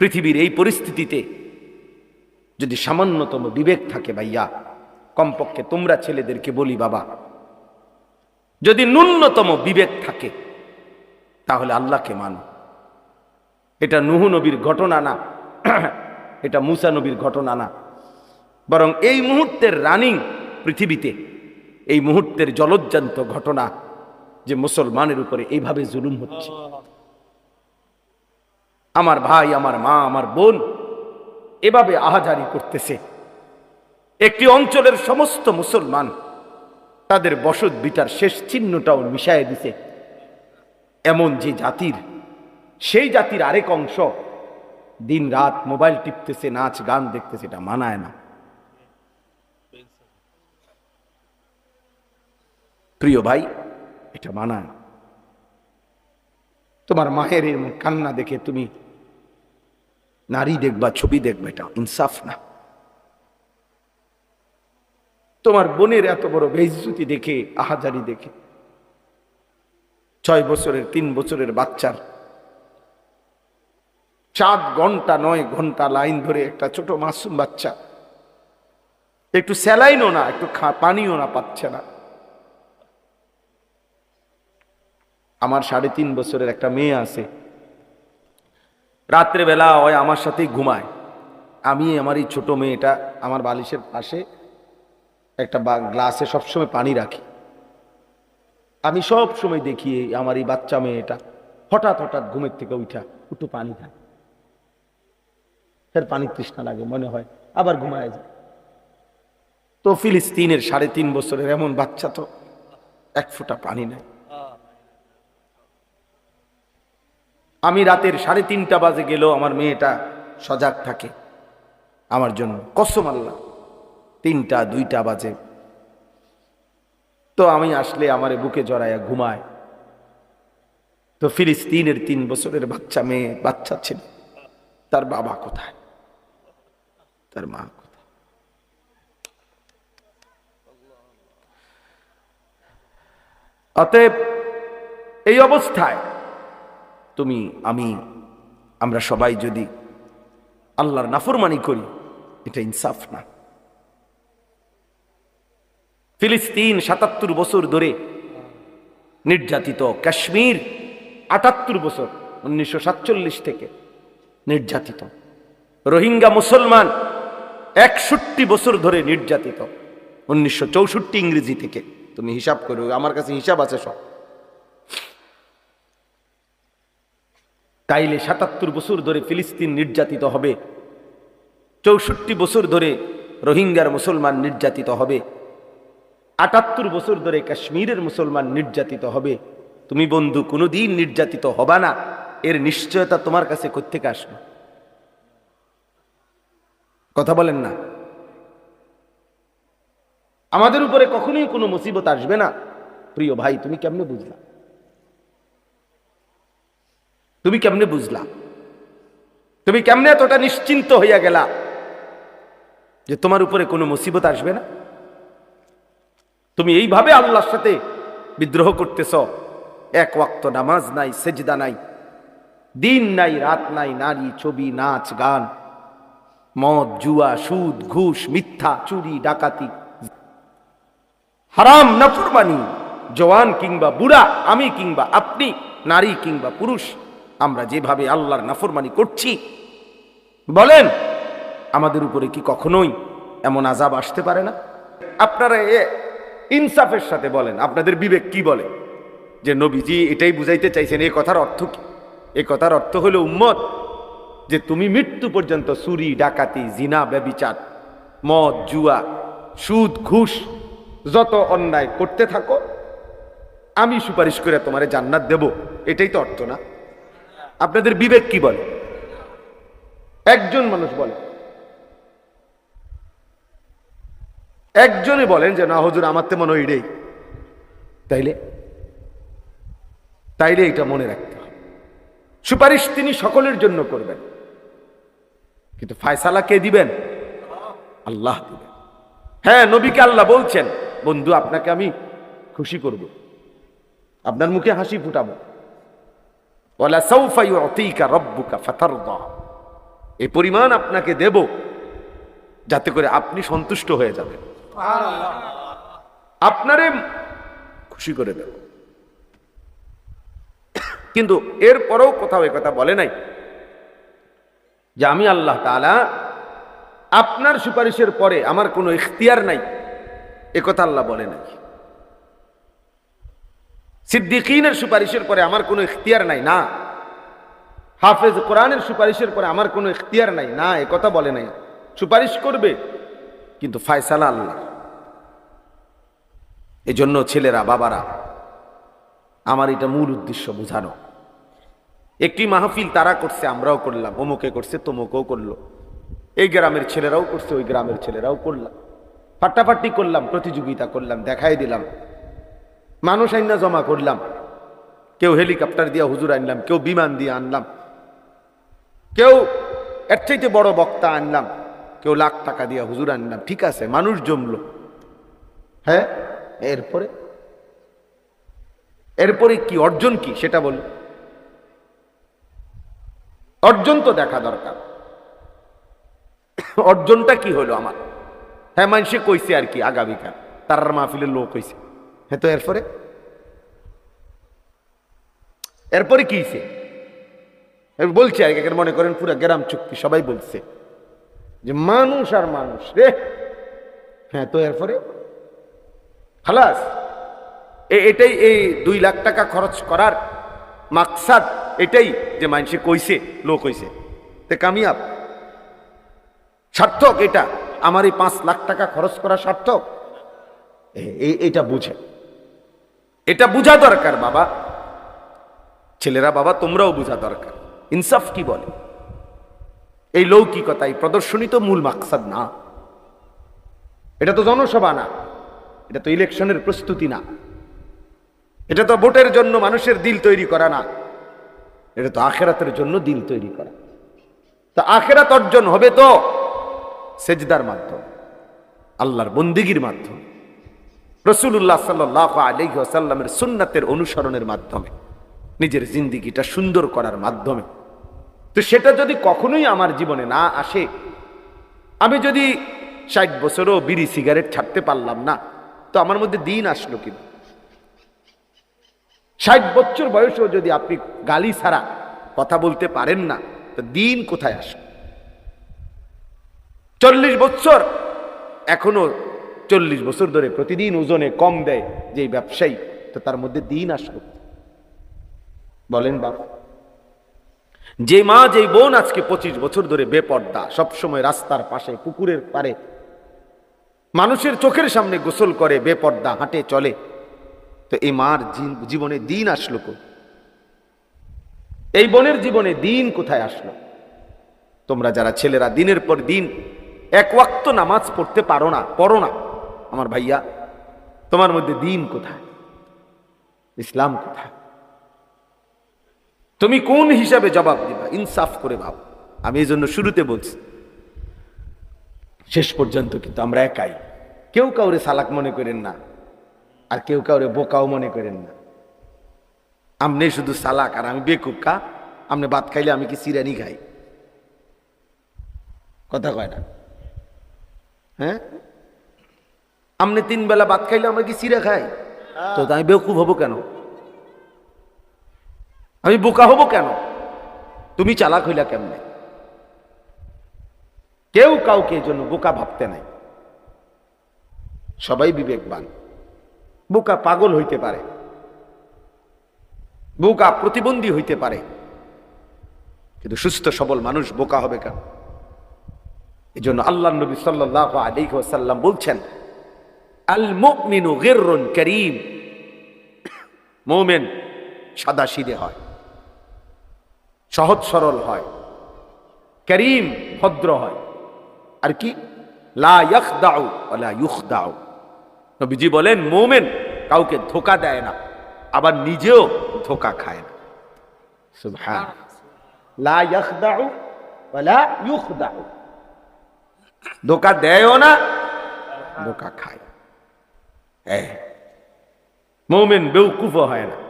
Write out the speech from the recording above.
পৃথিবীর এই পরিস্থিতিতে যদি সামান্যতম বিবেক থাকে ভাইয়া, কমপক্ষে তোমরা ছেলেদেরকে বলি বাবা, যদি ন্যূনতম বিবেক থাকে, তাহলে আল্লাহকে মানো। এটা নুহু নবীর ঘটনা না, এটা মুসা নবীর ঘটনা না। বরং এই মুহূর্তের রানিং পৃথিবীতে, এই মুহূর্তের জলজ্জান্ত ঘটনা যে মুসলমানের উপরে এইভাবে জুলুম হচ্ছে। আমার ভাই, আমার মা, আমার বোন এভাবে আহাজারি করতেছে। একটি অঞ্চলের সমস্ত মুসলমান তাদের বসত বিটার শেষ চিহ্নটাও মিশায় দিছে। এমন যে জাতির, সেই জাতির আরেক অংশ দিন রাত মোবাইল টিপতেছে, নাচ, গান দেখতেছে, এটা মানায় না। প্রিয় ভাই, এটা মানায়। তোমার মায়ের কান্না দেখে তুমি নারী দেখবা, ছবি দেখবে এটা, ইনসাফ না। তোমার বোনের এত বড় বেইজ্জতি দেখে, আহাজারি দেখে, ছয় বছরের, তিন বছরের বাচ্চার চার ঘণ্টা, নয় ঘণ্টা লাইন ধরে একটা ছোট মাসুম বাচ্চা। একটু স্যালাইনও না, একটু পানিও না পাচ্ছে না। আমার সাড়ে তিন বছরের একটা মেয়ে আছে রাত্রেবেলা ওই আমার সাথেই ঘুমায়। আমি, আমার এই ছোট মেয়েটা আমার বালিশের পাশে একটা বা- গ্লাসে সবসময় পানি রাখি। আমি সব সময় দেখি আমার এই বাচ্চা মেয়েটা হঠাৎ হঠাৎ ঘুমের থেকে উঠা একটু পানি খায়। ফের পানি তৃষ্ণা লাগে, মনে হয় আবার ঘুমায় যায়। তো ফিলিস্তিনের সাড়ে তিন বছরের এমন বাচ্চা তো এক ফোঁটা পানি নেয়। আমি রাতের সাড়ে তিনটা বাজে গেলেও আমার মেয়েটা সজাগ থাকে আমার জন্য। কসম আল্লাহ, তিনটা, দুইটা বাজে। তো আমি আসলে আমার বুকে জড়াইয়া ঘুমায় তো ফিলিস্তিনের তিন বছরের বাচ্চা মেয়ে, বাচ্চা ছেলে, তার বাবা কোথায়? তার মা কোথায়? অতএব এই অবস্থায় তুমি, আমি, আমরা সবাই যদি আল্লাহর নাফরমানি করি, এটা ইনসাফ না। ফিলিস্তিন সাতাত্তর বছর ধরে নির্যাতিত, কাশ্মীর আটাত্তর বছর, উনিশশো সাতচল্লিশ থেকে নির্যাতিত। রোহিঙ্গা মুসলমান একষট্টি বছর ধরে নির্যাতিত, উনিশশো চৌষট্টি ইংরেজি থেকে। তুমি হিসাব করো, আমার কাছে হিসাব আছে সব। তাইলে সাতাত্তর বছর ধরে ফিলিস্তিন নির্যাতিত হবে। চৌষট্টি বছর ধরে রোহিঙ্গার মুসলমান নির্যাতিত হবে। আটাত্তর বছর ধরে কাশ্মীরের মুসলমান নির্যাতিত হবে। তুমি বন্ধু, কোনোদিন নির্যাতিত হবা না। এর নিশ্চয়তা তোমার কাছে কোথেকে আসবে? কথা বলেন না। আমাদের উপরে কখনোই কোনো মুসিবত আসবে না। প্রিয় ভাই, তুমি কেমনে বুঝলা? তুমি কেমনে বুঝলা? তুমি কেমনে এতটা নিশ্চিন্ত হইয়া গেলা যে তোমার উপরে কোনো মুসিবত আসবে না? তুমি এইভাবে আল্লাহর সাথে বিদ্রোহ করতেছ। এক ওয়াক্ত নামাজ নাই, সেজদা নাই, দিন নাই, রাত নাই, নারী ছবি, নাচ, গান, মদ, জুয়া, সুদ, ঘুষ, মিথ্যা, চুরি, ডাকাতি, হারাম, নাফরমানি, জওয়ান কিংবা বুড়া, আমি কিংবা আপনি, নারী কিংবা পুরুষ আমরা যেভাবে আল্লাহর নাফরমানি করছি, বলেন, আমাদের উপরে কি কখনোই এমন আজাব আসতে পারে না? আপনারা এ ইনসাফের সাথে বলেন, আপনাদের বিবেক কি বলে? যে নবীজি এটাই বুঝাইতে চাইছেন, এ কথার অর্থ কি? এ কথার অর্থ হলো, উম্মত, যে তুমি মৃত্যু পর্যন্ত চুরি, ডাকাতি, জিনা, ব্যবিচার, মদ, জুয়া, সুদ, ঘুষ, যত অন্যায় করতে থাকো, আমি সুপারিশ করে তোমারে জান্নাত দেব। এটাই তো অর্থ না? আপনাদের বিবেক কি বলে? একজন মানুষ বলে। একজনে বলেন যে, না, হুজুর, আমার তো মনে হয় এটাই। তাইলে? তাইলে এটা মনে রাখতে হবে। সুপারিশ তিনি সকলের জন্য করবেন। কিন্তু ফায়সালা কে দিবেন? আল্লাহ দিবেন। হ্যাঁ নবীকে আল্লাহ বলছেন, বন্ধু, আপনাকে আমি খুশি করব। আপনার মুখে হাসি ফুটাবো। রাব্বুকা ফাতারদা। এই পরিমাণ আপনাকে দেব যাতে করে আপনি সন্তুষ্ট হয়ে যাবেন। আপনারে খুশি করে দেব। কিন্তু এরপরেও কোথাও এ কথা বলে নাই যে আমি আল্লাহ তাআলা আপনার সুপারিশের পরে আমার কোনো ইখতিয়ার নাই। এ কথা আল্লাহ বলে নাই। সিদ্দিকিনের সুপারিশের পরে আমার কোনো ইখতিয়ার নাই, না। হাফেজ কোরআনের সুপারিশের পরে আমার কোনো ইখতিয়ার নাই, না, এ কথা বলে নাই। সুপারিশ করবে, কিন্তু ফায়সালা আল্লাহ। এজন্য ছেলেরা, বাবারা, আমার এটা মূল উদ্দেশ্য বোঝানো। একটি মাহফিল তারা করছে, আমরাও করলাম, অমুকে করছে, তমুকেও করল। এই গ্রামের ছেলেরাও করছে, ওই গ্রামের ছেলেরাও করলাম। ফাটাফাটি করলাম, প্রতিযোগিতা করলাম, দেখাই দিলাম। মানুষ আইনা জমা করলাম। কেউ হেলিকপ্টার দিয়ে হুজুর আনলাম, কেউ বিমান দিয়ে আনলাম। কেউ এর চাইতে বড় বক্তা আনলাম, কেউ লাখ টাকা দিয়ে হুজুর আনলাম। ঠিক আছে, মানুষ জমলো। হ্যাঁ এরপরে? এরপরে কি, অর্জন কি, সেটা বল। অর্জন তো দেখা দরকার। অর্জনটা কি হলো আমার? হ্যাঁ মানুষে কইছে আর কি, আগামীকাল। তার মাহফিলের লোক হইছে। হ্যাঁ তো এরপরে? এরপরে কি আমি বলছি আর কি, মনে করেন পুরো গ্রাম চুক্তি সবাই বলছে যে মানুষ আর মানুষ রে। হ্যাঁ তো এরপরে? খালাস এটাই এই দুই লাখ টাকা খরচ করার মাকসাদ এটাই যে মানুষে কইছে লোক হইছে। তে কামিয়াব সার্থক এটা। আমার এই পাঁচ লাখ টাকা খরচ করা সার্থক। এটা বুঝে এটা বুঝা দরকার বাবা। ছেলেরা বাবা, তোমরাও বুঝা দরকার। ইনসাফ কি বলে? এই লৌকিকতা, এই প্রদর্শনী তো মূল মাকসাদ না। এটা তো জনসভা না। এটা তো ইলেকশনের প্রস্তুতি না। এটা তো ভোটের জন্য মানুষের দিল তৈরি করা না। এটা তো আখেরাতের জন্য দিল তৈরি করা। তো আখেরাত অর্জন হবে তো সেজদার মাধ্যম, আল্লাহর বন্দিগির মাধ্যমে। রসুল্লাহ সাল্লাহ আলহিহাসাল্লামের সুন্নাতের অনুসরণের মাধ্যমে, নিজের জিন্দিগিটা সুন্দর করার মাধ্যমে। তো সেটা যদি কখনোই আমার জীবনে না আসে, আমি যদি ষাট বছরও বিড়ি সিগারেট ছাড়তে পারলাম না, তো আমার মধ্যে দিন আসলো কিন্তু ষাট বছর বয়সেও যদি আপনি গালি ছাড়া কথা বলতে পারেন না, তো দিন কোথায় আসবে চল্লিশ বছর এখনও চল্লিশ বছর ধরে প্রতিদিন ওজনে কম দেয় যে ব্যবসায়ী, তো তার মধ্যে দিন আসলো। বলেন বাবা যে মা যে বোন আজকে পঁচিশ বছর ধরে বেপর্দা, সবসময় রাস্তার পাশে, পুকুরের পারে মানুষের চোখের সামনে গোসল করে, বেপর্দা হাঁটে, চলে, তো এই মার জীবনে দিন আসলো কো এই বোনের জীবনে দিন কোথায় আসলো? তোমরা যারা ছেলেরা, দিনের পর দিন এক ওয়াক্ত নামাজ পড়তে পারো না, পড়ো না। আমার ভাইয়া, তোমার মধ্যে দিন কোথায়? ইসলাম কোথায়? তুমি কোন হিসাবে জবাব দিবা? ইনসাফ করে ভাব। আমি এই জন্য শুরুতে বলছি, শেষ পর্যন্ত কিন্তু আমরা একাই। কেউ কাউরে সালাক মনে করেন না, আর কেউ কাউরে বোকাও মনে করেন না। আমনে শুধু সালাক আর আমি বেকুকা আমনে ভাত খাইলে আমি কি সিরানি খাই? কথা কয় না? হ্যাঁ? আমনে তিন বেলা ভাত খাইলে আমরা কি সিরা খাই? তো আমি বেকুব হব কেন? আমি বোকা হব কেন? তুমি চালাক হইলা কেমনে? কেউ কাউকে জন্য বোকা ভাবতে নাই। সবাই বিবেকবান। বোকা পাগল হইতে পারে। বোকা প্রতিবন্ধী হইতে পারে। কিন্তু সুস্থ সবল মানুষ বোকা হবে কেন? এই জন্য আল্লাহ নবী সাল্লাহ আলাইহি ওয়াসাল্লাম বলছেন আল মুমিনু গিররুন করিম। মোমেন সাদা সিদে হয়, সহজ সরল হয়, করিম ভদ্র হয়। আর কি? লা ইয়াখদাউ ওয়ালা ইউখদাউ। নবীজি বলেন, মোমেন কাউকে ধোকা দেয় না, আবার নিজেও ধোকা খায় না। সুবহান। লা ইয়াখদাউ ওয়ালা ইউখদাউ। ধোকা দেয়ও না, ধোকা খায় মোমেন বেউকুফও হয় না